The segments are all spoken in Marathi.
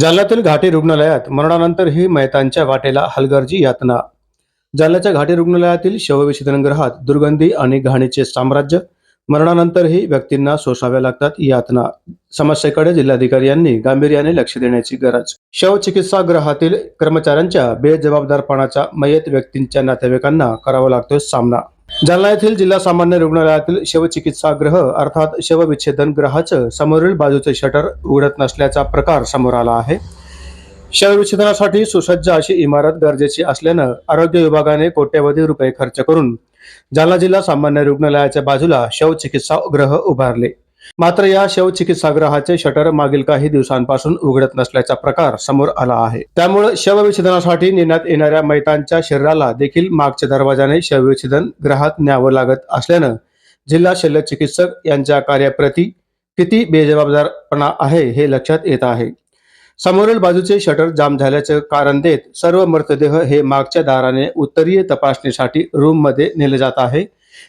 जालन्यातील घाटी रुग्णालयात मरणानंतरही मयतांच्या वाटेला हलगर्जी यातना. जालन्याच्या घाटी रुग्णालयातील शवविच्छेदनगृहात दुर्गंधी आणि घाणीचे साम्राज्य मरणानंतरही व्यक्तींना सोसाव्या लागतात यातना. समस्येकडे जिल्हाधिकारी यांनी गांभीर्याने लक्ष देण्याची गरज. शवचिकित्सागृहातील कर्मचाऱ्यांच्या बेजबाबदारपणाचा मयत व्यक्तींच्या नातेवाईकांना करावा लागतोय सामना. जालना येथील जिल्हा सामान्य रुग्णालयातील शवचिकित्सागृह अर्थात शवविच्छेदन ग्रहाचं समोरील बाजूचे शटर उघडत नसल्याचा प्रकार समोर आला आहे. शवविच्छेदनासाठी सुसज्ज अशी इमारत गरजेची असल्यानं आरोग्य विभागाने कोट्यवधी रुपये खर्च करून जालना जिल्हा सामान्य रुग्णालयाच्या बाजूला शवचिकित्सागृह उभारले. मात्र या शवचिकित्सागृहाचे शटर मागील काही दिवसांपासून उघडत नसल्याचा प्रकार समोर आला आहे. त्यामुळे शवविच्छेदनासाठी नेण्यात येणाऱ्या मैतांच्या शरीराला देखील मागच्या दरवाजाने शवविच्छेदन ग्रहात न्यावं लागत असल्यानं जिल्हा शल्यचिकित्सक यांच्या कार्याप्रती किती बेजबाबदारपणा आहे हे लक्षात येत आहे. समोरील बाजूचे शटर जाम झाल्याचं कारण देत सर्व मृतदेह हे मागच्या दाराने उत्तरीय तपासणीसाठी रूममध्ये नेले जात आहे.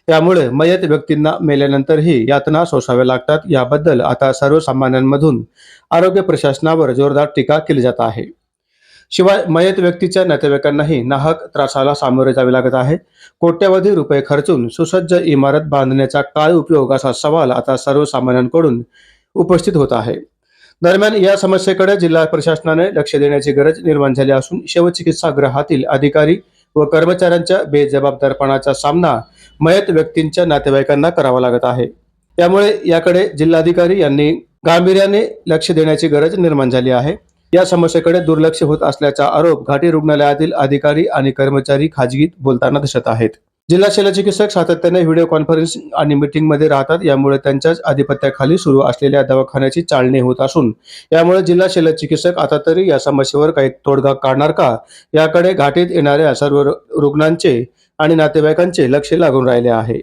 त्यामुळे मयत व्यक्तींना मेल्यानंतरही यातना सोसाव्या लागतात. याबद्दल आता सर्वसामान्यांमधून आरोग्य प्रशासनावर जोरदार टीका केली जात आहे. शिवाय मयत व्यक्तीच्या नातेवाईकांनाही नाहक त्रासाला सामोरे जावे लागत आहे. कोट्यवधी रुपये खर्चून सुसज्ज इमारत बांधण्याचा काय उपयोग असा सवाल आता सर्वसामान्यांकडून उपस्थित होत आहे. दरम्यान या समस्येकडे जिल्हा प्रशासनाने लक्ष देण्याची गरज निर्माण झाली असून शवचिकित्सागृहातील अधिकारी व कर्मचाऱ्यांच्या बेजबाबदारपणाचा सामना मयत व्यक्तींच्या नातेवाईकांना करावा लागत आहे. त्यामुळे याकडे जिल्हाधिकारी यांनी गांभीर्याने लक्ष देण्याची गरज निर्माण झाली आहे. या समस्येकडे दुर्लक्ष होत असल्याचा आरोप घाटी रुग्णालयातील अधिकारी आणि कर्मचारी खाजगीत बोलताना दिसत आहेत. जिल्हा शल्यचिकित्सक सातत्याने व्हिडिओ कॉन्फरन्सिंग आणि मीटिंगमध्ये राहतात. यामुळे त्यांच्याच आधिपत्याखाली सुरू असलेल्या दवाखान्याची चालणी होत असून यामुळे जिल्हा शल्यचिकित्सक आता तरी या समस्येवर काही तोडगा काढणार का? याकडे घाटीत येणाऱ्या सर्व रुग्णांचे आणि नातेवाईकांचे लक्ष लागून राहिले आहे.